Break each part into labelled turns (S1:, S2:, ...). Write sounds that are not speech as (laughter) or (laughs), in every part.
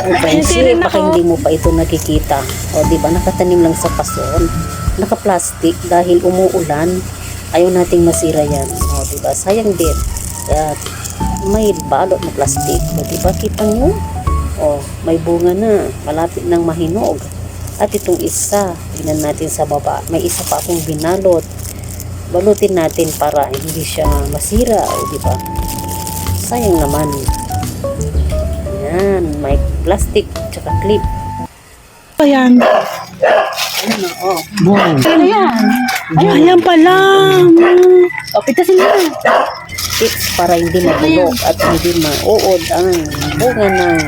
S1: Ang friendship, baka hindi mo pa ito nakikita. O, di ba, nakatanim lang sa pason. Naka-plastic dahil umuulan. Ayaw nating masira yan. O, di ba, sayang din. Kaya, may balot na plastic. O, di ba, kita nyo? O, may bunga na. Malapit nang mahinog. At itong isa, tingnan natin sa baba. May isa pa akong binalot. Balutin natin para hindi siya masira. O, di ba? Sayang naman. Yan, may plastic tsaka clip.
S2: Ayan.
S1: Ano, oh.
S3: Wow.
S2: Ayan pala.
S1: O, pitasin mo. Tips para hindi mabulok at hindi mauod ang bunga ng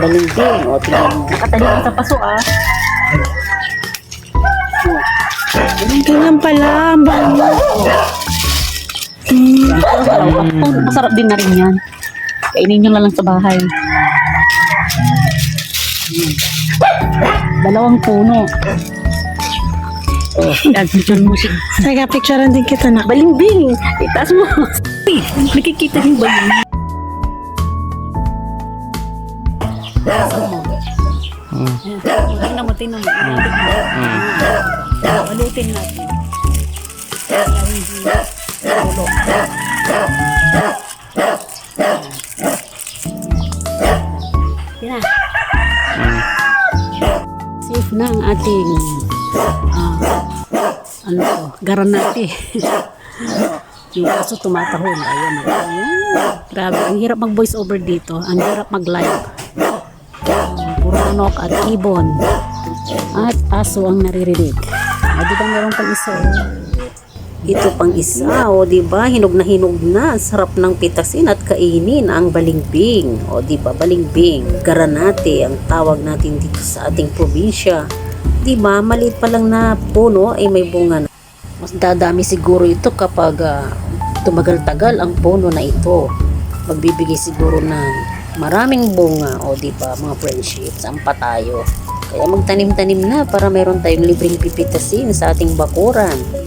S1: balimbing. O, tingnan mo. Nakatalim sa paso, ah.
S2: Ganyan pala. Ang bango. Hmm.
S3: Oh, masarap din na rin yan. Kainin nyo na lang sa bahay. Dalawang puno. Oh, yan, picture mo si
S2: Teka, picturean din kita na.
S3: Balimbing. Itaas mo. (laughs) Nakikita yung balimbing. Tingnan mo, tingnan mo. Balutin natin. Yan na. Safe na ang ating ah, ano to, garanate. (laughs) Yung kaso tumatahol. Ayan. Ayan. Grabe. Ang hirap mag voice over dito. Ang hirap mag live. Um, puro manok at ibon. At aso ang naririnig. Ah, di ba meron pang isa? oh?
S1: Ito pang isa, o di ba? Hinog na hinog na. Sarap ng pitasin at kainin ang balimbing. O di ba? Balimbing. Garanate ang tawag natin dito sa ating probinsya. Di ba? Maliit pa lang na puno ay may bunga na. Mas dadami siguro ito kapag ah, tumagal-tagal ang puno na ito. Magbibigay siguro ng maraming bunga. O di ba? Mga friendships. Ang patayo. Kaya magtanim-tanim na para meron tayong libreng pipitasin sa ating bakuran.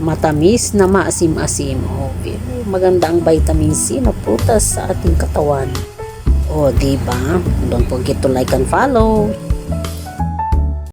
S1: Matamis na maasim-asim. O, pero maganda ang vitamin C na prutas sa ating katawan. O, di ba? Don't forget to like and follow.